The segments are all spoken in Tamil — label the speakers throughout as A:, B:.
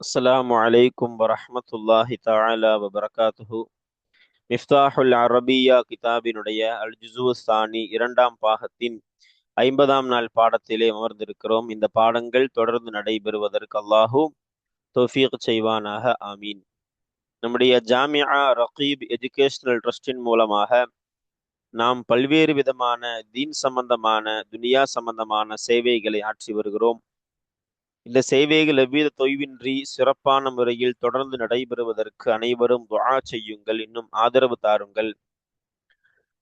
A: السلام عليكم ورحمة الله تعالى وبركاته மிஃப்தாஹுல் அரபியா கிதாபினுடைய அல் ஜுசு சானி இரண்டாம் பாகத்தின் ஐம்பதாம் நாள் பாடத்திலே அமர்ந்திருக்கிறோம் இந்த பாடங்கள் தொடர்ந்து நடைபெறுவதற்கு அல்லாஹூ தௌஃபீக் செய்வானாக ஆமீன் நம்முடைய ஜாமியா ரகீப் எஜுகேஷனல் ட்ரஸ்டின் மூலமாக நாம் பல்வேறு விதமான தீன் சம்பந்தமான துனியா சம்பந்தமான சேவைகளை ஆற்றி வருகிறோம் இந்த சேவைகள் எவ்வித தொய்வின்றி சிறப்பான முறையில் தொடர்ந்து நடைபெறுவதற்கு அனைவரும் துவா செய்யுங்கள். இன்னும் ஆதரவு தாருங்கள்.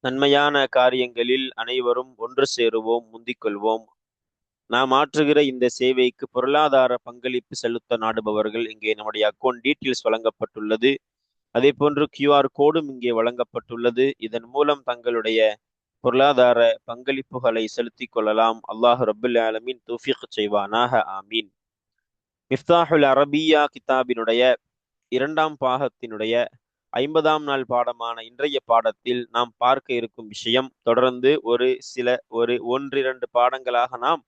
A: நன்மையான காரியங்களில் அனைவரும் ஒன்று சேருவோம் முந்திக்கொள்வோம். நாம் ஆற்றுகிற இந்த சேவைக்கு பொருளாதார பங்களிப்பு செலுத்த நாடுபவர்கள் இங்கே நம்முடைய அக்கௌண்ட் டீட்டெயில்ஸ் வழங்கப்பட்டுள்ளது. அதே போன்று கியூஆர் கோடும் இங்கே வழங்கப்பட்டுள்ளது. இதன் மூலம் தங்களுடைய பொருளாதார பங்களிப்புகளை செலுத்திக் கொள்ளலாம். அல்லாஹ் ரபுல் ஆலமின் தூஃபிக் செய்வானாக. ஆமீன். மிஃப்தாஹுல் அரபியா கிதாபினுடைய இரண்டாம் பாகத்தினுடைய ஐம்பதாம் நாள் பாடமான இன்றைய பாடத்தில் நாம் பார்க்க இருக்கும் விஷயம் தொடர்ந்து ஒரு சில ஒரு ஒன்றிரண்டு பாடங்களாக நாம்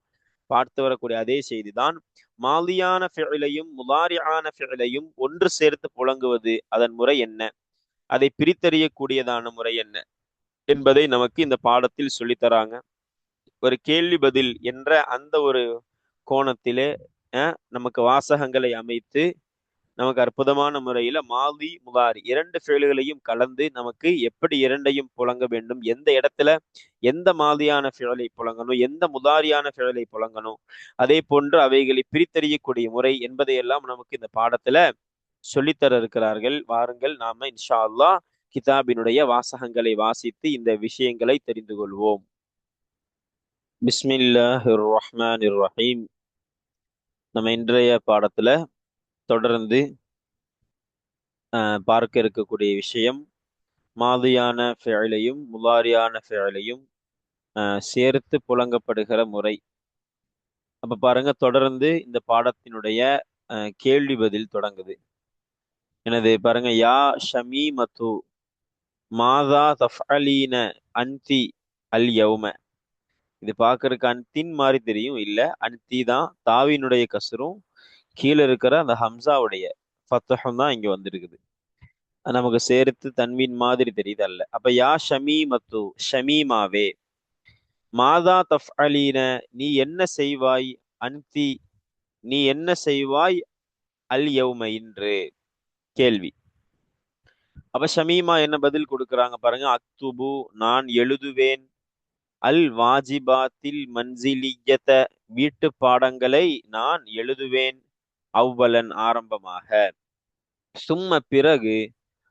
A: பார்த்து வரக்கூடிய அதே செய்திதான். மாலியான ஃபிழையும் முலாரியான ஃபிழையும் ஒன்று சேர்த்து புழங்குவது அதன் முறை என்ன? அதை பிரித்தறியக்கூடியதான முறை என்ன? என்பதை நமக்கு இந்த பாடத்தில் சொல்லித்தராங்க ஒரு கேள்வி பதில் என்ற அந்த ஒரு கோணத்திலே நமக்கு வாசகங்களை அமைத்து நமக்கு அற்புதமான முறையில மாதி முதாரி இரண்டு ஃபேல்களையும் கலந்து நமக்கு எப்படி இரண்டையும் புழங்க வேண்டும் எந்த இடத்துல எந்த மாதிரியான ஃபிழலை புழங்கணும் எந்த முதாரியான ஃபேலை புழங்கணும் அதே போன்று அவைகளை பிரித்தறியக்கூடிய முறை என்பதையெல்லாம் நமக்கு இந்த பாடத்துல சொல்லித்தர இருக்கிறார்கள். வாருங்கள் நாம இன்ஷா அல்லா கிதாபினுடைய வாசகங்களை வாசித்து இந்த விஷயங்களை தெரிந்து கொள்வோம். பிஸ்மில்லாஹிர் ரஹ்மான் ரஹீம் நம்ம இன்றைய பாடத்துல தொடர்ந்து பார்க்க இருக்கக்கூடிய விஷயம் மாதியான ஃபேலையும் முலாரியான ஃபேலையும் சேர்த்து புழங்கப்படுகிற முறை. அப்ப பாருங்க தொடர்ந்து இந்த பாடத்தினுடைய கேள்வி பதில் தொடங்குது. எனது பாருங்க யா ஷமி மது மாதா தஃஅலீன அந்தி அல் யௌம. இது பார்க்கறதுக்கு அன்தின் மாதிரி தெரியும். இல்ல அன்தி தான் தாவினுடைய கசரும். கீழே இருக்கிற அந்த ஹம்சாவுடைய ஃபத்தகம் தான் இங்க வந்திருக்குது. நமக்கு சேர்த்து தன்வீன் மாதிரி தெரியுது அல்ல அப்ப யா ஷமீ மத்து ஷமீமாவே மாதா தஃப் அலீன நீ என்ன செய்வாய்? அன்தி நீ என்ன செய்வாய்? அல் யௌம இன்று. கேள்வி. அப்ப ஷமீமா என்ன பதில் கொடுக்குறாங்க பாருங்க. அக்துபு நான் எழுதுவேன். அல் வாஜிபாத்தில் மன்சிலியத்த வீட்டு பாடங்களை நான் எழுதுவேன். அவ்வலன் ஆரம்பமாக. சும்ம பிறகு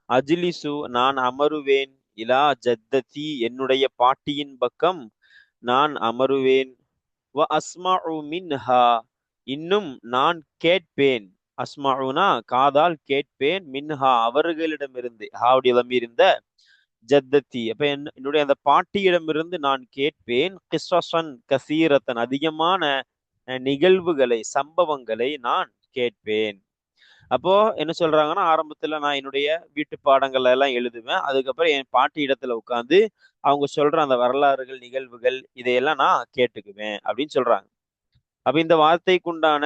A: அஜிலிசு நான் அமருவேன். இலா ஜத்ததி என்னுடைய பாட்டியின் பக்கம் நான் அமருவேன். வ அஸ்மாஉ மின்ஹா இன்னும் நான் கேட்பேன். அஸ்மாவுனா காதால் கேட்பேன். மின்ஹா அவர்களிடமிருந்து. ஹாவுடைய இருந்த ஜத்தத்தி. அப்ப என்னுடைய அந்த பாட்டியிடமிருந்து நான் கேட்பேன் கிஸ்வசன் கசீரத்தன். அதிகமான நிகழ்வுகளை சம்பவங்களை நான் கேட்பேன். அப்போ என்ன சொல்றாங்கன்னா ஆரம்பத்துல நான் என்னுடைய வீட்டு பாடங்கள் எல்லாம் எழுதுவேன். அதுக்கப்புறம் என் பாட்டி இடத்துல உட்காந்து அவங்க சொல்ற அந்த வரலாறுகள் நிகழ்வுகள் இதையெல்லாம் நான் கேட்டுக்குவேன் அப்படின்னு சொல்றாங்க. அப்ப இந்த வார்த்தைக்குண்டான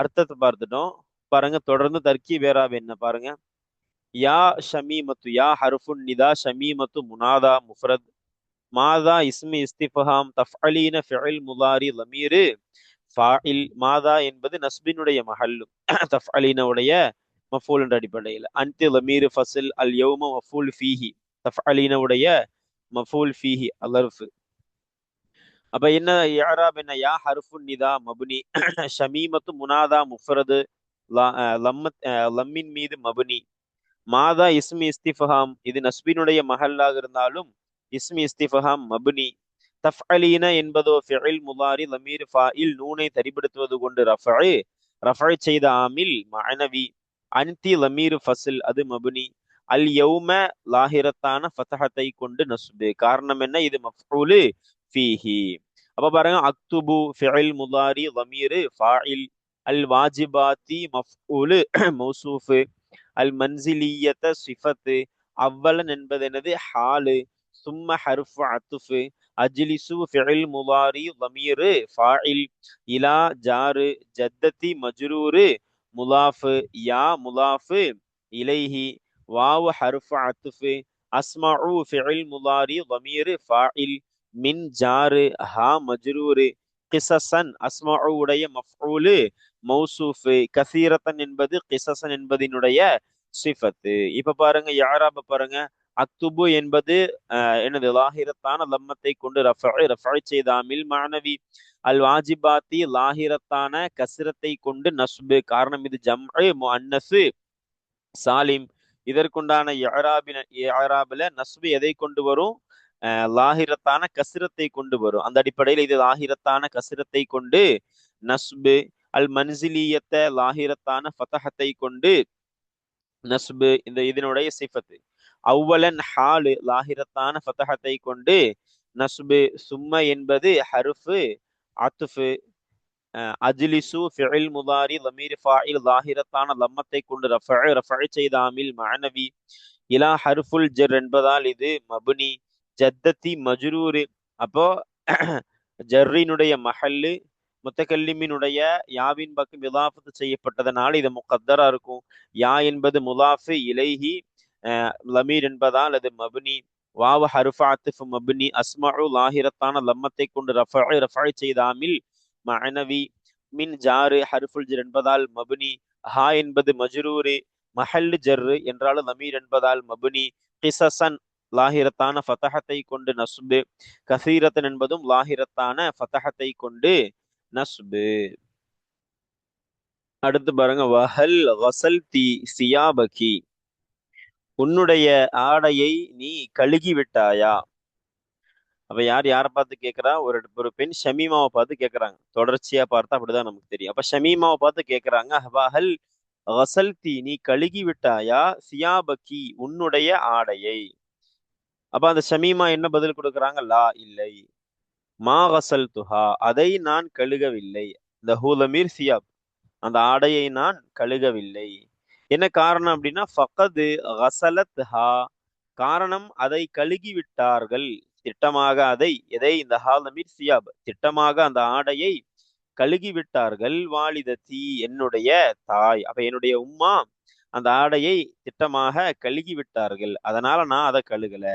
A: அர்த்தத்தை பார்த்துட்டோம். பாருங்க தொடர்ந்து தர்க்கி வேறாவ் என்ன பாருங்க. யா ஷமீமத்து யா ஹருஃபுன் நிதா ஷமீமத்து முனாதா முஃப்ரத். மாதா இஸ்மி இஸ்திஃபஹாம் தஃஅலீன ஃபிஇல் முதாரி லமீரு. ஃபாயில் மாதா என்பது நஸ்பினுடைய மஹல்லும் அலீனவுடைய மஃபூல் என்ற அடிப்படையில். அன்தி லமீர் ஃபசில் அல் யௌம மஃபூல் ஃபீஹி. அலீனவுடைய மஃபூல் ஃபீஹி அலர்ஃபு. அப்ப என்ன யாராப் என்ன? யா ஹருஃபுன் நிதா மபுனி. ஷமீமத்து முனாதா முஃப்ரது. லம்மத் லம்மின் மீது மபுனி. மாதா இஸ்மி இஸ்திஃபஹாம். இது நஸ்பினுடைய மஹல்லாக இருந்தாலும் இஸ்மி இஸ்திஃபஹாம் மபுனி. தஃப் அலீன என்பதோ ஃபிஇல் முதாரி லமீர் ஃபாயில் நூனை தரிப்படுத்துவது கொண்டு ரஃபு ரஃபை செய்த ஆமில் மனவி அன்தி லமீர் ஃபசில் அது மபுனி. அல் யௌம லாஹிரத்தான ஃபதஹத்தை கொண்டு நஸ்பு. காரணம் என்ன? இது மஃபூலு ஃபீஹி. அப்ப பாருங்க அக்துபு ஃபிஇல் முதாரி லமீர் ஃபாயில் அல் வாஜிபாத்தி மஃபூலு மௌசூஃபு. المنزلية صفة أولا ننبذ حال ثم حرف عطف أجلس فعل مضاري ضمير فاعل إلى جار جدتي مجرور مضاف يا مضاف إليه واو حرف عطف أسمع فعل مضاري ضمير فاعل من جار ها مجرور قصصا أسمع مفعول மௌசூஃபு கசீரத்தன் என்பது கிசசன் என்பதினுடைய சிஃபத்து. இப்ப பாருங்க யாராப பாருங்க. அக்துபு என்பது எனது என்னது லாஹிரத்தான லம்மத்தை கொண்டு ரஃபை ரஃபை செய்தாமில் மாணவி அல் வாஜிபாத்தி லாஹிரத்தான கசிரத்தை கொண்டு நஸ்பு. காரணம் இது ஜம் அன்னசு சாலிம். இதற்குண்டான யாராபின் இஅராபில நஸ்பு எதை கொண்டு வரும்? லாஹிரத்தான கசிரத்தை கொண்டு வரும். அந்த அடிப்படையில் இது லாஹிரத்தான கசிரத்தை கொண்டு நஸ்பு. அல் மன்சிலியத்த லாஹிரத்தான ஃபதஹத்தை கொண்டு நஸ்பு இந்த இதனுடைய சிஃபத்து. அவ்வலன் ஹாலு லாஹிரத்தான ஃபதஹத்தை கொண்டு நஸ்பு சும்ம என்பது ஹருஃபு அத்துஃபு அஹ், அஜ்லிசு ஃபிஇல் முதாரி லமீர் ஃபாயில் லாஹிரத்தான லம்மத்தை கொண்டு ரஃப ரஃப செய்த ஆமில் இலா ஹர்ஃபுல் ஜர் என்பதால் இது மபுனி. ஜத்தத்தி மஜ்ரூரு. அப்போ ஜர்ரினுடைய மஹல்லு முத்தகல்லிமினுடைய யாவின் பக்கம் இதாஃபத்து செய்யப்பட்டதனால் இது முகத்தரா இருக்கும். யா என்பது முலாஃபு இலைஹி அஹ், லமீர் என்பதால் அது மபுனி. வாவ ஹருஃபாத்து மபுனி. அஸ்மரு லாஹிரத்தான லம்மத்தை கொண்டு ரஃபஅ ரஃபாய் செய்தாமில் மனவி மின் ஜாரு ஹர்ஃபுல் ஜர் என்பதால் மபுனி. ஹா என்பது மஜ்ரூரு. மஹல்லு ஜர்ரு என்றாலும் லமீர் என்பதால் மபுனி. கிசசன் லாஹிரத்தான ஃபதஹத்தை கொண்டு நசுபு கசீரத்தன் என்பதும் லாஹிரத்தான ஃபதஹத்தை கொண்டு நஸ்பு. அடுத்து பாருங்க வஹல் வசல் தி சியாபகி. உன்னுடைய ஆடையை நீ கழுகி விட்டாயா அப்ப யார் யாரை பார்த்து கேட்கறா ஒரு ஒரு பெண் ஷமீமாவை பார்த்து கேட்கறாங்க தொடர்ச்சியா பார்த்தா அப்படிதான் நமக்கு தெரியும். அப்ப ஷமீமாவை பார்த்து கேட்கறாங்க வஹல் வசல் தி நீ கழுகி விட்டாயா சியாபகி உன்னுடைய ஆடையை. அப்ப அந்த ஷமீமா என்ன பதில் கொடுக்குறாங்க? லா இல்லை. மா கசல் துஹா அதை நான் கழுகவில்லை. இந்த ஹூலமீர் சியாப் அந்த ஆடையை நான் கழுகவில்லை. என்ன காரணம் அப்படின்னா ஃபகது ஹசலத் ஹா காரணம் அதை கழுகி விட்டார்கள் திட்டமாக அதை எதை? இந்த ஹாலமீர் சியாப் திட்டமாக அந்த ஆடையை கழுகி விட்டார்கள் வாலிதத்தி என்னுடைய தாய் அப்ப என்னுடைய உம்மா அந்த ஆடையை திட்டமாக கழுகி விட்டார்கள் அதனால நான் அதை கழுகல.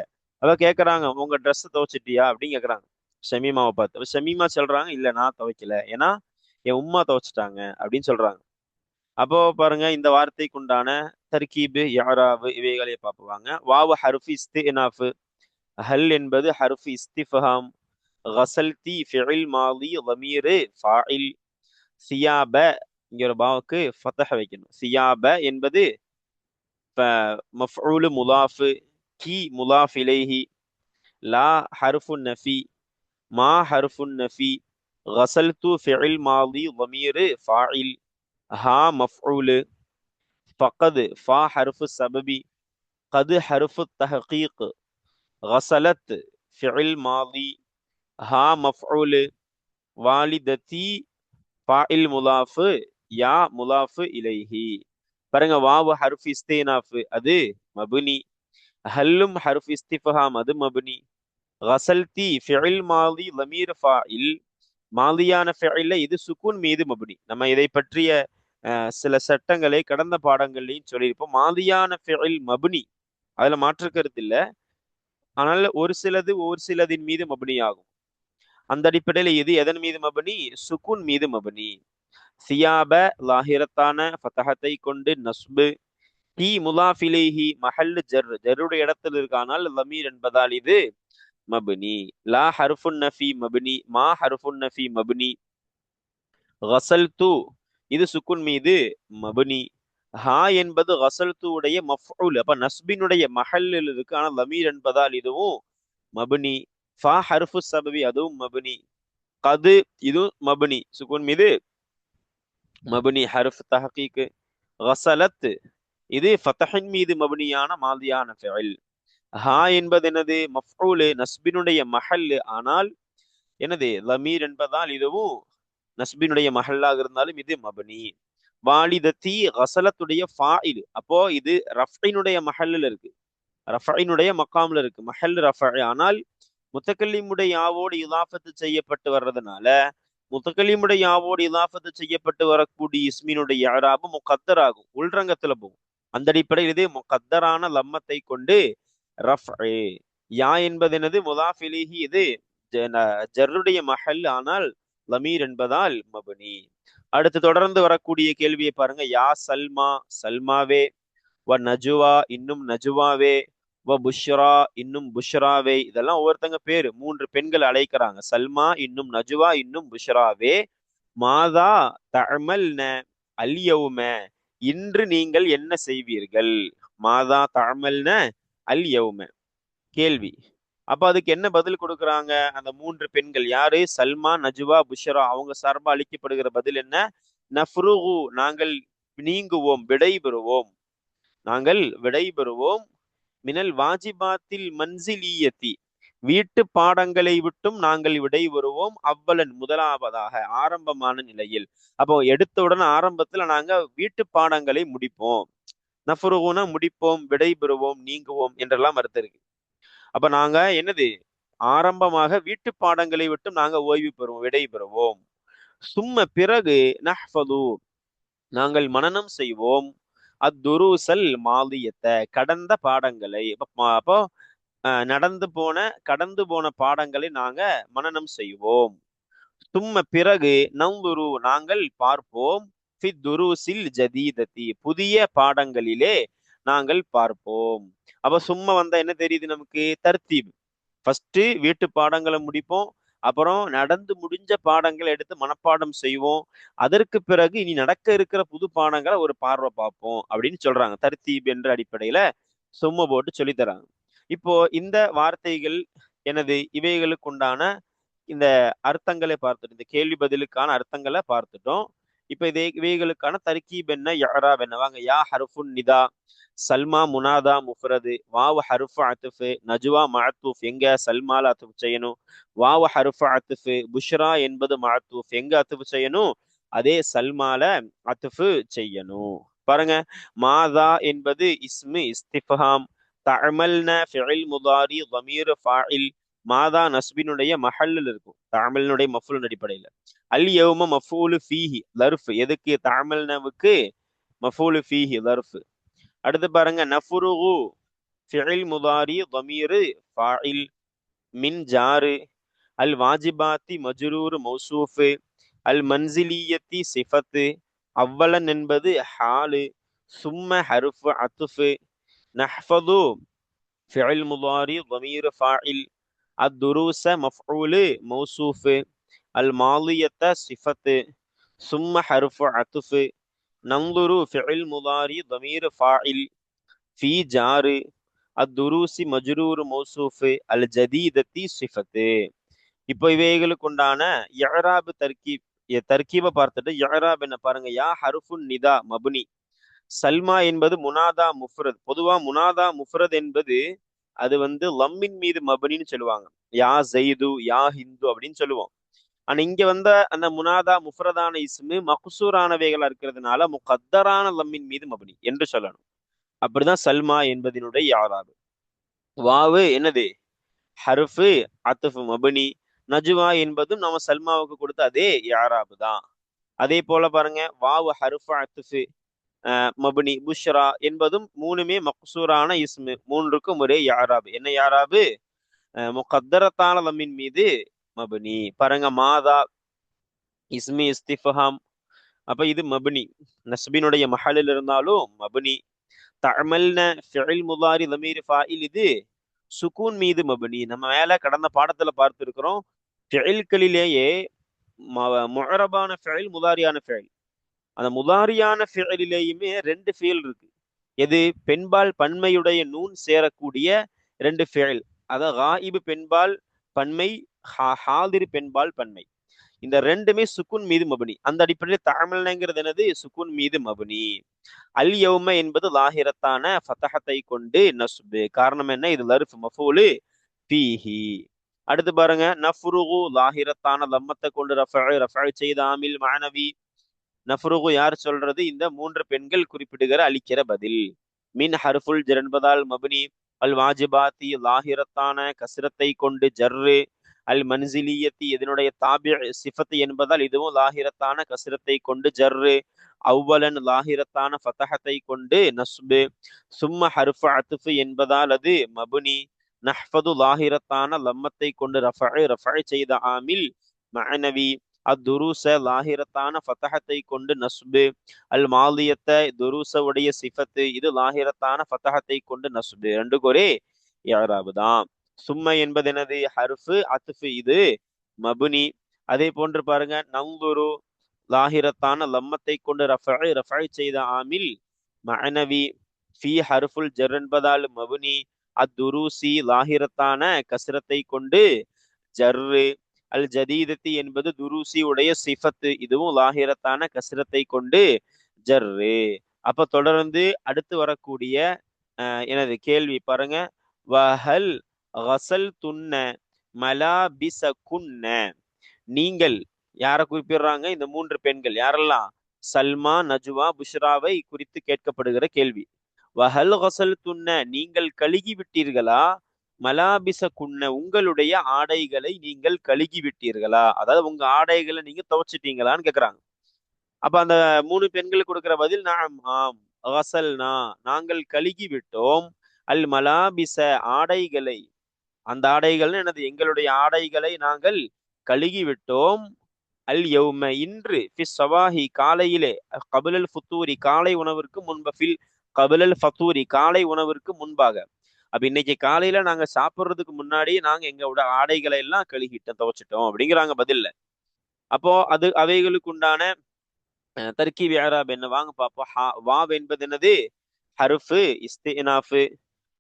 A: அவ கேக்குறாங்க உங்க ட்ரெஸ் துவைச்சிட்டியா? அப்படின்னு கேக்குறாங்க. ஷமீமாவை பார்த்து அப்ப ஷமீமா சொல்றாங்க? இல்ல நான் துவைக்கல. ஏன்னா என் உம்மா துவைச்சிட்டாங்க. அப்படின்னு சொல்றாங்க. அப்போ பாருங்க இந்த வார்த்தைக்கு உண்டான தர்கீபு யாராவு இவைகளை பார்ப்புவாங்க. வாவு ஹருஃபு இஸ்தினாஃபு. ஹல் என்பது ஹருஃபி இஸ்திஃபஹாம். கசல்தி ஃபிஇல் மாவி வமீரு ஃபாயில் சியாப இங்க ஒரு பாவுக்கு ஃபத்தஹ வைக்கணும். சியாப என்பது மஃஊலு முலாஃபு கி முலாஃப் இலைஹி. லா ஹர்ஃபு நஃபி. மா ஹர்ஃபு நஃபி غسلت فعل ماضي ضمير فاعل ها مفعول فقد فا حرف السبب قد حرف التحقيق غسلت فعل ماضي ها مفعول والدتي فاعل مضاف யா முலாஃபு இலைஹி பாருங்க வாவு ஹர்ஃப் இஸ்தேனாஃபு அது மபுனி ஹல்லும் ஹர்ஃப் இஸ்திஃபஹாம் அது மபுனி கசல்தி ஃபெயில் மாலி லமீர் ஃபாயில் மாலியான ஃபெயில இது சுக்கூன் மீது மபுனி நம்ம இதை பற்றிய அஹ், சில சட்டங்களை கடந்த பாடங்கள்லையும் சொல்லியிருப்போம். மாலியான ஃபெயில் மபுனி. அதுல மாற்று இல்லை. இல்ல ஆனால் ஒரு சிலது ஒரு சிலதின் மீது மபுனி ஆகும் அந்த அடிப்படையில இது எதன் மீது மபுனி? சுகுன் மீது மபுனி. சியாப லாஹிரத்தான ஃபதஹத்தை கொண்டு நஸ்பு. ஹி முலாஃபிலேஹி மஹல் ஜர் ஜருடைய இடத்தில் இருக்கானால் லமீர் என்பதால் இது மபுனி லா ஹர்ஃபுன் நஃபி மபுனி மா ஹர்ஃபுன் நஃபி மபுனி ஹசல் தூ இது சுக்குன் மீது மபுனி. ஹா என்பது ஹசல் உடைய மஃஊல் அப்ப நஸ்பினுடைய மஹல்லில் இருக்கு ஆனால் லமீர் என்பதால் இதுவும் மபுனி. ஃபா ஹர்ஃபு சபவி அதுவும் மபுனி. கது இதுவும் மபுனி. சுக்குன் மீது மபுனி. ஹர்ஃப் தஹக்கீக்கு ஹசலத் இது ஃபத்தஹின் மீது மபுனியான மாதியான ஃபிஇல் ஹா என்பது எனது மஃஊலு நஸ்பினுடைய மஹல்லு. ஆனால் என்னது? லமீர் என்பதால் இதுவும் நஸ்பினுடைய மஹல்லாக இருந்தாலும் இது மபனி. வாலிதத்தி ஹசலத்துடைய ஃபாயில். அப்போ இது ரஃபைனுடைய மஹல்லில் இருக்கு. ரஃபைனுடைய மக்காமில் இருக்கு. மஹல் ரஃபை ஆனால் முத்தக்கல்லிமுடைய யாவோடு இலாபத்து செய்யப்பட்டு வர்றதுனால முத்தக்கலிமுடைய யாவோடு இலாஃபத்து செய்யப்பட்டு வரக்கூடிய இஸ்மினுடைய யாராபு ஆகும். உள்ரங்கத்துல போகும். அந்த அடிப்படையில் இது முகத்தரான லம்மத்தை கொண்டு ரஃப் யா என்பது என்னது முதாஃபிலிஹி. இது ஜர்ருடைய மஹல் ஆனால் லமீர் என்பதால் மபனி. அடுத்து தொடர்ந்து வரக்கூடிய கேள்வியை பாருங்க. யா சல்மா சல்மாவே. வ நஜுவா இன்னும் நஜுவாவே. வ புஷ்ரா இன்னும் புஷ்ராவே. இதெல்லாம் ஒவ்வொருத்தங்க பேரு. மூன்று பெண்கள் அழைக்கிறாங்க. சல்மா இன்னும் நஜுவா இன்னும் புஷ்ராவே. மாதா தமல் அல்யவும இன்று நீங்கள் என்ன செய்வீர்கள்? மாதா அல் அல்யவும கேள்வி. அப்போ அதுக்கு என்ன பதில் கொடுக்குறாங்க? அந்த மூன்று பெண்கள் யாரு? சல்மா நஜுவா புஷரா அவங்க சார்பாக அளிக்கப்படுகிற பதில் என்ன? நஃப்ருகு நாங்கள் நீங்குவோம் விடைபெறுவோம். நாங்கள் விடைபெறுவோம். மினல் வாஜிபாத்தில் மன்சிலியத்தி. வீட்டு பாடங்களை விட்டும் நாங்கள் விடைபெறுவோம். அவ்வளன் முதலாவதாக ஆரம்பமான நிலையில். அப்போ எடுத்தவுடன் ஆரம்பத்துல நாங்க வீட்டு பாடங்களை முடிப்போம். நஃபுருகுனா முடிப்போம் விடைபெறுவோம் நீங்குவோம் என்றெல்லாம் அர்த்தம் இருக்கு அப்ப நாங்க என்னது? ஆரம்பமாக வீட்டு பாடங்களை விட்டும் நாங்க ஓய்வு பெறுவோம் விடை பெறுவோம் சும்ம பிறகு நஹ்ஃபது நாங்கள் மனநம் செய்வோம். அத்துருசல் மாலியத்தை கடந்த பாடங்களை அப்போ நடந்து போன கடந்து போன பாடங்களை நாங்க மனனம் செய்வோம். தும்ம பிறகு நம்புரு நாங்கள் பார்ப்போம். துருசில் ஜதீதத்தி புதிய பாடங்களிலே நாங்கள் பார்ப்போம். அப்ப சும்மா வந்தா என்ன தெரியுது நமக்கு? தர்த்தீப். ஃபர்ஸ்ட் வீட்டு பாடங்களை முடிப்போம். அப்புறம் நடந்து முடிஞ்ச பாடங்களை எடுத்து மனப்பாடம் செய்வோம். அதற்கு பிறகு இனி நடக்க இருக்கிற புது பாடங்களை ஒரு பார்வை பார்ப்போம் அப்படின்னு சொல்றாங்க. தர்த்தீப் என்ற அடிப்படையில சும்மா போட்டு சொல்லித்தராங்க இப்போ இந்த வார்த்தைகள் எனது இவைகளுக்கு உண்டான இந்த அர்த்தங்களை பார்த்துட்டோம் இந்த கேள்வி பதிலுக்கான அர்த்தங்களை பார்த்துட்டோம். இப்ப இதே இவைகளுக்கான தர்கீப் என்ன? யாராப் என்ன? வாங்க யா ஹருஃபுன் நிதா சல்மா முனாதா முஃப்ரது வாவு ஹருஃபு அத்துஃபு நஜுவா மஅத்தூஃப் எங்க சல்மால அத்துஃப் செய்யணும்? வாவு ஹருஃபு அத்துஃபு புஷ்ரா என்பது மஅத்தூஃப் எங்க அத்துஃப் செய்யணும்? அதே சல்மால அத்துஃபு செய்யணும். பாருங்க மாதா என்பது இஸ்மு இஸ்திஃபாம் தஅமல்ன ஃபிஇல் முதாரி வமீர் ஃபாயில் மாதா நஸ்பினுடைய மஹல்லில் இருக்கும். தாமிலினுடைய மஃபூலின் அடிப்படையில. அல் யவும மஃபூலு ஃபீஹி லர்ஃப். எதுக்கு? தாமில்னவுக்கு மஃபூலு ஃபீஹி லர்ஃப். அடுத்து பாருங்க நஃபுருஹு ஃபிஇல் முதாரி தமீரு ஃபாயில் மின் ஜாரு. அல் வாஜிபாத்தி மஜ்ரூர் மௌசூஃபு. அல் மன்சிலியத்தி சிஃபத்து. அவ்வளன் என்பது ஹாலு. சும்ம ஹருஃபு அத்துஃபு. நஹ்ஃபது ஃபிஇல் முதாரி தமீரு ஃபாயில் அத்துருச மஃபூலு மௌசூஃபு அல் மாலியத்த சிஃபத்து சும்ம ஹருஃபு அத்துஃபு நந்துரு ஃபிஇல் முதாரி தமீர் ஃபாயில் ஃபி ஜாரு அத்துருசி மஜ்ரூர் மௌசூஃபு அல் ஜதீதத்தி சிஃபத்து இப்போ இவைகளுக்குண்டான யராபு தர்கீப் தர்கீபை பார்த்துட்டு யராப் என்ன பாருங்க. யா ஹருஃபுன் நிதா மபுனி சல்மா என்பது முனாதா முஃப்ரத். பொதுவா முனாதா முஃப்ரத் என்பது அது வந்து லம்மின் மீது மபனின்னு சொல்லுவாங்க. யா ஜெய்து யா ஹிந்து அப்படின்னு சொல்லுவோம். ஆனா இங்க வந்த அந்த முனாதா முஃப்ரதான இஸ்மு மகுசூரானவைகளா இருக்கிறதுனால முகத்தரான லம்மின் மீது மபனி என்று சொல்லணும். அப்படிதான் சல்மா என்பதனுடைய யாராபு வாவு என்னது? ஹருஃபு அத்துஃபு மபனி நஜுவா என்பதும் நம்ம சல்மாவுக்கு கொடுத்த அதே யாராபு தான் அதே போல பாருங்க வாவு ஹருஃபு அத்துஃபு மபுனி புஷ்ரா என்பதும் மூணுமே மக்சூரான இஸ்மு. மூன்றுக்கும் ஒரே யாராபு. என்ன யாராபு? முகத்தரத்தான லம்மின் மீது மபுனி. பாருங்க மாதா இஸ்மி இஸ்திஃபஹாம். அப்ப இது மபுனி. நஸ்பினுடைய மகளில் இருந்தாலும் மபுனி. தமல்ன ஃபிஇல் முதாரி லமீர் ஃபாயில் இது சுக்கூன் மீது மபுனி. நம்ம மேல கடந்த பாடத்துல பார்த்திருக்கிறோம். ஃபிஇல்களிலேயே முகரபான ஃபிஇல் முதாரியான ஃபிஇல் அந்த முதாரியான ஃபியலிலேயுமே ரெண்டு ஃபியல் இருக்கு. எது? பெண்பால் பன்மையுடைய நூன் சேரக்கூடிய ரெண்டு ஃபியல் அதாவது ஹாயிபு பெண்பால் பன்மை ஹாதிர் பெண்பால் பன்மை. இந்த ரெண்டுமே சுக்குன் மீது மபுனி. அந்த அடிப்படையில் தாமல்னங்கிறது என்னது? சுக்குன் மீது மபுனி. அல் யௌம என்பது லாஹிரத்தான ஃபத்தஹத்தை கொண்டு நஸ்பு காரணம் என்ன? இது லருஃப் மஃபூலு பீஹி அடுத்து பாருங்க. நஃப்ருகு லாஹிரத்தான லம்மத்தை கொண்டு ரஃபு ரஃபு செய்த ஆமில் மாணவி நஃப்ருகு யார் சொல்றது? இந்த மூன்று பெண்கள் குறிப்பிடுகிற அளிக்கிற பதில். மின் ஹர்ஃபுல் ஜர் என்பதால் மபுனி அல் வாஜிபாத்தி லாஹிரத்தான கசிரத்தை கொண்டு ஜர்ரு அல் மன்சிலியத்தி இதனுடைய தாபி சிஃபத்து என்பதால் இதுவும் லாஹிரத்தான கசிரத்தை கொண்டு ஜர்ரு அவ்வலன் லாஹிரத்தான ஃபதஹத்தை கொண்டு நஸ்பு. சும்ம ஹர்ஃபு அத்துஃபு என்பதால் அது மபுனி. நஹ்பது லாஹிரத்தான லம்மத்தை கொண்டு ரஃபை ரஃபை செய்த ஆமில் மனவி அத்துருச லாஹிரத்தான ஃபதஹத்தை கொண்டு நஸ்பு அல் மாலியத்த துருசவுடைய சிஃபத்து இது லாஹிரத்தான ஃபதஹத்தை கொண்டு நஸ்பு. ரெண்டு கோரே யாராவது தான். சும்ம என்பது எனது ஹர்ஃபு அத்துஃபு இது மபுனி. அதே போன்று பாருங்க நங்குரு லாஹிரத்தான லம்மத்தை கொண்டு ரஃபை ரஃபை செய்த ஆமில் மனவி ஃபி ஹர்ஃபுல் ஜர் என்பதால் மபுனி. அத்துருசி லாஹிரத்தான கசிரத்தை கொண்டு ஜர்ரு அல் ஜதீதத்தி என்பது துருசி உடைய சிஃபத்து. இதுவும் லாகிரத்தான கசிரத்தை கொண்டு ஜர்ரு. அப்ப தொடர்ந்து அடுத்து வரக்கூடிய எனது கேள்வி பாருங்க. வஹல் ஹசல் துண்ண மலாபிச குன்ன நீங்கள் யாரை குறிப்பிடுறாங்க? இந்த மூன்று பெண்கள். யாரெல்லாம்? சல்மா நஜுவா புஷ்ராவை குறித்து கேட்கப்படுகிற கேள்வி. வஹல் ஹசல் துண்ண நீங்கள் கழுகி விட்டீர்களா மலாபிச குன்ன உங்களுடைய ஆடைகளை நீங்கள் கழுகி விட்டீர்களா அதாவது உங்க ஆடைகளை நீங்க துவைச்சிட்டீங்களான்னு கேக்குறாங்க. அப்ப அந்த மூணு பெண்கள் கொடுக்கிற பதில் நாம் ஆம் அசல்னா நாங்கள் கழுகி விட்டோம் அல் மலாபிச ஆடைகளை அந்த ஆடைகள் எனது எங்களுடைய ஆடைகளை நாங்கள் கழுகி விட்டோம் அல் யௌம இன்று ஃபிஸ் சவாஹி காலையிலே கபிலல் ஃபுத்தூரி காலை உணவிற்கு முன்பு ஃபில் கபிலல் ஃபத்தூரி காலை உணவிற்கு முன்பாக. அப்ப இன்னைக்கு காலையில நாங்க சாப்பிடுறதுக்கு முன்னாடி நாங்க எங்களோட ஆடைகளை எல்லாம் கழுகிட்டோம் துவைச்சிட்டோம் அப்படிங்கிறாங்க பதில்ல அப்போ அது அவைகளுக்கு உண்டான தர்க்கி வேறாப் என்ன வாங்க பார்ப்போம் ஹா வாவ் என்பது என்னது ஹருஃபு இஸ்தினாஃபு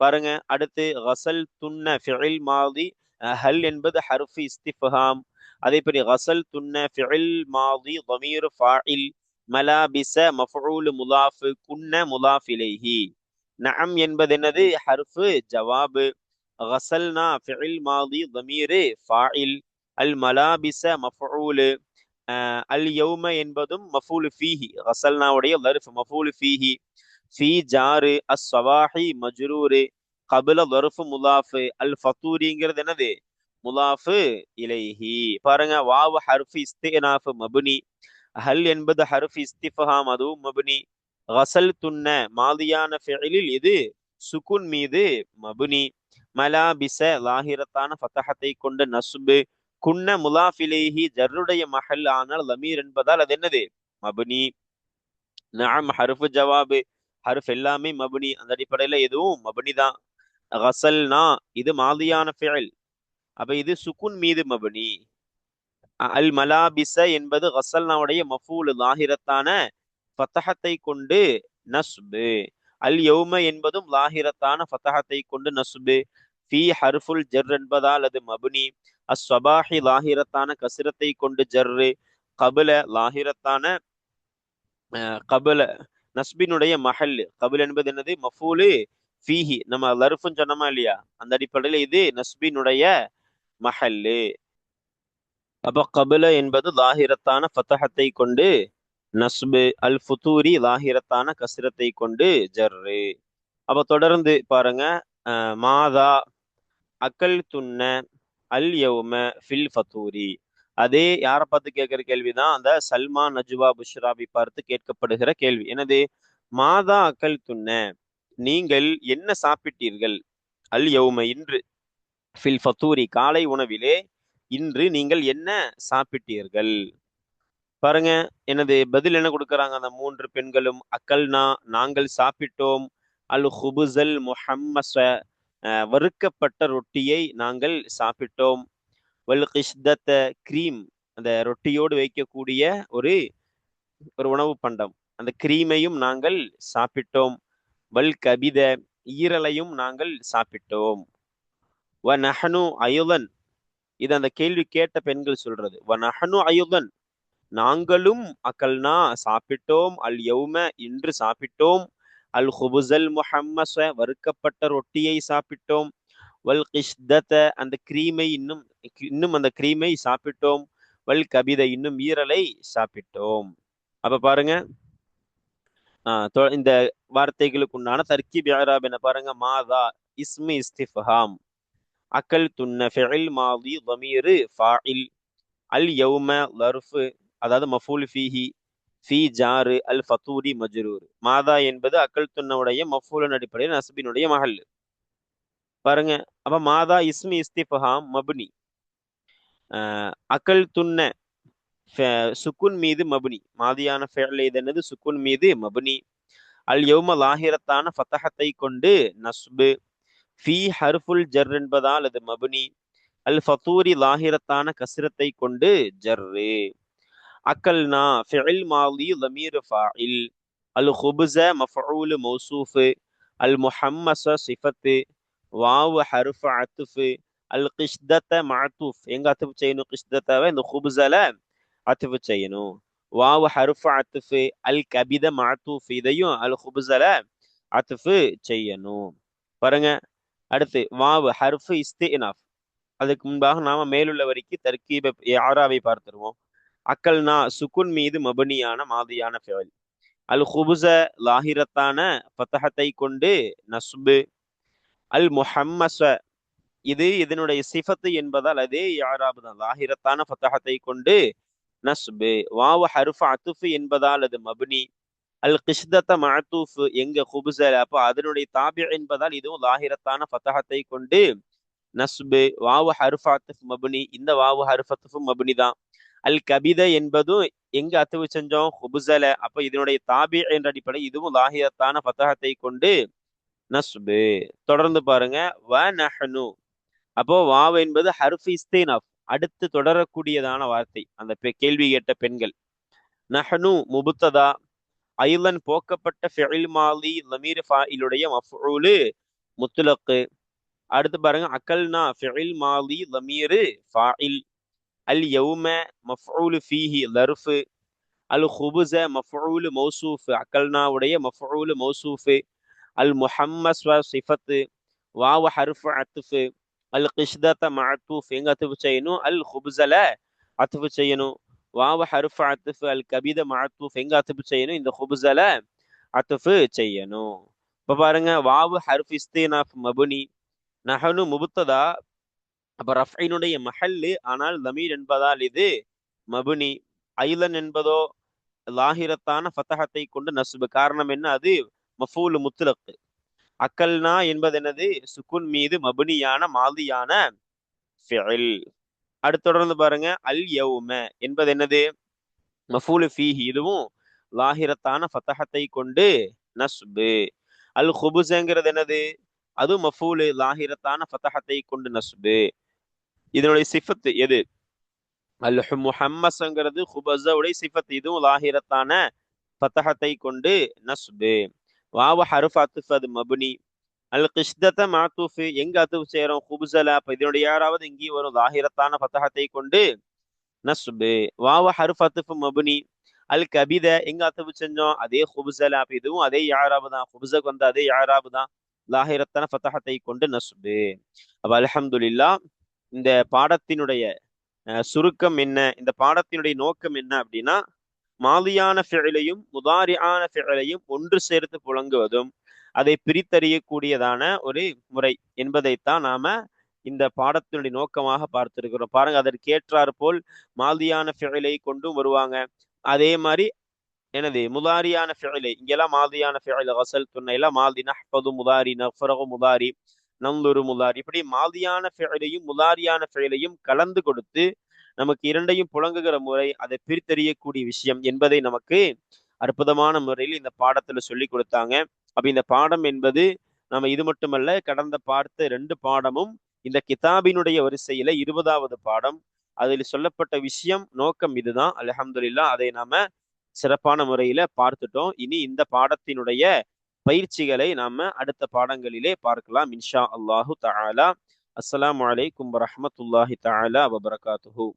A: பாருங்க அடுத்து கசல் துன்ன ஃபிஇல் மாதி ஹல் என்பது ஹர்ஃபு இஸ்திஃபஹாம் அதே மாதிரி கசல் துன்ன ஃபிஇல் மாதி ضمير ஃபாயில் மலாபிச மஃஊல் முலாஃப் குன்ன முலாஃப் இலைஹி நஅம் என்பது என்னது ஹர்ஃபு ஜவாபு கசல்னா ஃபிஇல் மாதி ضمير ஃபாயில் அல் மலாபிச மஃஊல் அல் யௌம என்பதும் மஃபூல் ஃபீஹி கசல்னாவுடைய லர்ஃப் மஃபூல் ஃபீஹி ஃபி ஜாரு அஸ் சவாஹி மஜ்ரூரு கபில லர்ஃபு முலாஃபு அல் ஃபத்தூரிங்கிறது என்னது முலாஃபு இலைஹி பாருங்க வாவு ஹர்ஃபு இஸ்தினாஃபு மபுனி ஹல் என்பது ஹர்ஃபு இஸ்திஃபஹாம் அதுவும் மபுனி கசல் துன்ன மாதியான ஃபெயிலில் இது சுகுன் மீது மபுனி. மலாபிச லாஹிரத்தான ஃபத்தகத்தை கொண்ட நசுபு குன்ன முலாஃபிலேஹி ஜர்ருடைய மஹல் ஆனால் லமீர் என்பதால் அது என்னது? மபுனி. நாம் ஹருஃபு ஜவாபு. ஹருஃப் எல்லாமே மபுனி. அந்த அடிப்படையில எதுவும் மபுனி தான். கசல்னா இது மாதியான ஃபியல். அப்ப இது சுகுன் மீது மபுனி. அல் மலாபிச என்பது கசல்னாவுடைய மஃபூல் லாஹிரத்தான ஃபத்தஹத்தை கொண்டு நஸ்பு. அல் யௌம என்பதும் லாஹிரத்தான ஃபத்தஹத்தை கொண்டு நஸ்பு. ஃபி ஹர்ஃபுல் ஜர் என்பதால் அது மபுனி. அஸ்வபாஹி லாஹிரத்தான கசிரத்தை கொண்டு ஜர்ரு. கபுல லாஹிரத்தான கபுல நஸ்பினுடைய மஹல். கபுல் என்பது என்னது? மஃபூலு ஃபீஹி. நம்ம லருஃபுன்னு சொன்னோமா இல்லையா? அந்த அடிப்படையில் இது நஸ்பினுடைய மஹல்லு. அப்ப கபுல என்பது லாஹிரத்தான ஃபத்தஹத்தை கொண்டு நஸ்பு அல் ஃபுத்தூரி லாகிரத்தான கசிரத்தை கொண்டு ஜர்ரு. அப்போ தொடர்ந்து பாருங்க மாதா அக்கல் துண்ண அல் யௌம ஃபில் ஃபத்தூரி அதே யாரை பார்த்து கேட்குற கேள்விதான் அந்த சல்மா நஜுவா புஷ்ராபி பார்த்து கேட்கப்படுகிற கேள்வி. எனது மாதா அக்கல் துண்ண நீங்கள் என்ன சாப்பிட்டீர்கள்? அல் யௌம இன்று. ஃபில் ஃபத்தூரி காலை உணவிலே இன்று நீங்கள் என்ன சாப்பிட்டீர்கள்? பாருங்க எனது பதில் என்ன கொடுக்குறாங்க? அந்த மூன்று பெண்களும் அக்கல்னா நாங்கள் சாப்பிட்டோம். அல் ஹுபுசல் முஹம்மஸ வறுக்கப்பட்ட ரொட்டியை நாங்கள் சாப்பிட்டோம். வல் கிஷ்தத்த கிரீம் அந்த ரொட்டியோடு வைக்கக்கூடிய ஒரு ஒரு உணவு பண்டம். அந்த கிரீமையும் நாங்கள் சாப்பிட்டோம். வல் கபித ஈரலையும் நாங்கள் சாப்பிட்டோம். வ நஹனு அயுதன் இது அந்த கேள்வி கேட்ட பெண்கள் சொல்றது. வ நஹனு அயுதன் நாங்களும் அக்கல்னா சாப்பிட்டோம் அல் யௌம இன்று சாப்பிட்டோம் அல் ஹுபுசல் முஹம்மச வறுக்கப்பட்ட ரொட்டியை சாப்பிட்டோம் வல் கிஷ்தத அந்த கிரீமை இன்னும் இன்னும் அந்த கிரீமை சாப்பிட்டோம் வல் கபித இன்னும் ஈரலை சாப்பிட்டோம். அப்ப பாருங்க. ஆஹ் இந்த வார்த்தைகளுக்கு உண்டான தர்கீப் யாராப் என்ன பாருங்க? மாதா இஸ்மி இஸ்திஃபஹாம். அக்கல் துன்ன ஃபெயில் மாதி வமீரு ஃபாயில் அல் யௌம லர்ஃபு அதாவது மஃபூல் ஃபீஹி ஃபி ஜாரு அல் ஃபத்தூரி மஜ்ரூர். மாதா என்பது அக்கல் துண்ணவுடைய மஃபூலின் அடிப்படையில் நஸ்பினுடைய மகள் பாருங்க. அப்ப மாதா இஸ்மி இஸ்திஃபஹாம் மபுனி. அக்கல் துன்ன சுக்குன் மீது மபுனி. மாதியான ஃபேல் இது என்னது சுக்குன் மீது மபுனி. அல் யௌம லாஹிரத்தான ஃபத்தஹத்தை கொண்டு நஸ்பு. ஃபி ஹர்ஃபுல் ஜர் என்பதால் அது மபுனி. அல் ஃபத்தூரி லாஹிரத்தான கசிரத்தை கொண்டு ஜர்ரு. அக்கல்னா ஃபிஇல் மாலி லமீர் ஃபாயில் அல் ஹுபுஸ மஃஊல் மௌசூஃபு அல் முஹம்மஸ சிஃபத்து வாவு ஹர்ஃப் அத்துஃபு அல் கிஷ்தத்த மாத்தூஃப் எங்க அத்துஃப் செய்யணும் கிஷ்தத்தாவை இந்த ஹுபுஸல அத்துஃப் செய்யணும் வாவு ஹர்ஃப் அத்துஃபு அல் கபித மாத்தூஃப் இதையும் அல் ஹுபுஸல அத்துஃப் செய்யணும் பாருங்க அடுத்து வாவு ஹர்ஃப் இஸ்தினாஃப் அதுக்கு முன்பாக நாம மேலுள்ள வரிக்கு தர்கீப ஆராவை பார்த்துருவோம் அக்கல்னா சுக்குன் மீது மபனியான மாதியான ஃபெவல். அல் ஹுபுச லாஹிரத்தான பத்தகத்தை கொண்டு நஸ்பு. அல் முஹம்மச இது இதனுடைய சிஃபத்து என்பதால் அதே யாராபு தான். லாஹிரத்தான பத்தகத்தை கொண்டு நஸ்பு. வாவ ஹருஃப் அத்துஃபு என்பதால் அது மபுனி. அல் கிஷ்தத்த மஅத்தூஃப் எங்க ஹுபுசல் அப்போ அதனுடைய தாபி என்பதால் இதுவும் லாஹிரத்தான பத்தகத்தை கொண்டு நஸ்பு. வாவு ஹருஃப் அத்துஃப் மபுனி. இந்த வாவு ஹருஃப் அத்துஃபு மபுனி தான். அல் கபித என்பதும் எங்க அத்துவு செஞ்சோம் ஹுபுசல அப்ப இதனுடைய தாபி என்ற அடிப்படை இதுவும் லாஹிரத்தான பத்தகத்தை கொண்டு நஸ்பு. தொடர்ந்து பாருங்க. வ நஹனு. அப்போ வாவ் என்பது ஹர்ஃப் இஸ்தேனாஃப். அடுத்து தொடரக்கூடியதான வார்த்தை. அந்த கேள்வி கேட்ட பெண்கள். நஹனு முபுத்ததா. ஐலன் போக்கப்பட்ட ஃபெயில் மாலி லமீர் ஃபாயிலுடைய மஃபூலு முத்துலக்கு. அடுத்து பாருங்க. அக்கல்னா ஃபெயில் மாலி லமீரு ஃபாயில் அல் யௌம மஃபூலு ஃபீஹி லர்ஃபு அல் ஹுபுஸ மஃபூலு மௌசூஃப் அக்கல்னாவுடைய மஃபூலு மௌசூஃபு அல் முஹம்மஸ் வ சிஃபத்து வாவ ஹர்ஃபு அத்துஃபு அல் கிஷ்தத்த மஅத்தூஃப் எங்க அத்துஃபு செய்யணும்؟ அல் ஹுபுஸல அத்துஃபு செய்யணும். வாவ ஹர்ஃபு அத்துஃபு அல் கபித மஅத்தூஃப் எங்க அத்துஃபு செய்யணும்؟ இந்த ஹுபுஸல அத்துஃபு செய்யணும். இப்ப பாருங்க வாவு ஹர்ஃப் இஸ்தினாஃப் மபுனி நஹனு முபுத்ததா அப்ப ரஃபைனுடைய மஹல்லு ஆனால் லமீர் என்பதால் இது மபுனி. ஐலன் என்பதோ லாஹிரத்தான ஃபத்தகத்தை கொண்டு நசுபு காரணம் என்ன? அது மஃபூல் முத்துலக்கு அக்கல்னா என்பது என்னது சுக்குன் மீது மபுனியான மாதியான அடுத்து தொடர்ந்து பாருங்க. அல் யவும என்பது என்னது மஃபூலு ஃபீஹி. இதுவும் லாஹிரத்தான ஃபத்தகத்தை கொண்டு நஸ்பு. அல் ஹுபுஸங்கிறது என்னது அது மஃபூலு லாஹிரத்தான ஃபத்தகத்தை கொண்டு நஸ்பு. இதனுடைய சிஃபத்து எது? அல் முஹம்மஸ்ங்கிறது ஹுபஸவுடைய சிஃபத்து. இதுவும் லாஹிரத்தான ஃபத்தஹத்தை கொண்டு நஸ்பு. வாவ ஹருஃப் அத்துஃப் அது மபுனி. அல் கிஷ்தத்த மாத்தூஃபு எங்க அத்துஃப் செய்யறோம் ஹுபுசல அப்ப இதனுடைய யாராவது இங்கேயும் வரும். லாஹிரத்தான ஃபத்தஹத்தை கொண்டு நஸ்பு. வாவ ஹருஃப் அத்துஃப் மபுனி. அல் கபித எங்க அத்துஃப் செஞ்சோம்? அதே ஹுபுசல அப்ப இதுவும் அதே யாராவது தான். ஹுபுசக்கு வந்து அதே யாராவது தான். லாஹிரத்தான ஃபத்தஹத்தை கொண்டு நஸ்பு. அப்ப அல்ஹம்துலில்லா இந்த பாடத்தினுடைய சுருக்கம் என்ன? இந்த பாடத்தினுடைய நோக்கம் என்ன அப்படின்னா மாதியான ஃபிழலையும் முதாரியான ஃபிழலையும் ஒன்று சேர்த்து புழங்குவதும் அதை பிரித்தறியக்கூடியதான ஒரு முறை என்பதைத்தான் நாம இந்த பாடத்தினுடைய நோக்கமாக பார்த்திருக்கிறோம். பாருங்க அதற்கேற்றார் போல் மாதியான ஃபிழலை கொண்டும் வருவாங்க. அதே மாதிரி எனது முதாரியான ஃபிழலை இங்கெல்லாம் மாதியான ஃபிழல் ஹசல் துணையெல்லாம் மாதி நஹ்பது முதாரி நஃபரகு முதாரி நம்புரு முலார். இப்படி மாதியான ஃபெயலையும் முலாரியான ஃபெயலையும் கலந்து கொடுத்து நமக்கு இரண்டையும் புழங்குகிற முறை அதை பிரித்தறியக்கூடிய விஷயம் என்பதை நமக்கு அற்புதமான முறையில் இந்த பாடத்துல சொல்லி கொடுத்தாங்க. அப்ப இந்த பாடம் என்பது நம்ம இது மட்டுமல்ல கடந்த பார்த்த ரெண்டு பாடமும் இந்த கிதாபினுடைய வரிசையில இருபதாவது பாடம். அதில் சொல்லப்பட்ட விஷயம் நோக்கம் இதுதான். அலஹம்துல்லா அதை நாம சிறப்பான முறையில பார்த்துட்டோம். இனி இந்த பாடத்தினுடைய பயிற்சிகளை நாம அடுத்த பாடங்களிலே பார்க்கலாம் இன்ஷா அல்லாஹு தாலா அஸ்லாம் வலைக்கும் வரமத்துல்லாஹி தாலா வபரகாத்துஹு.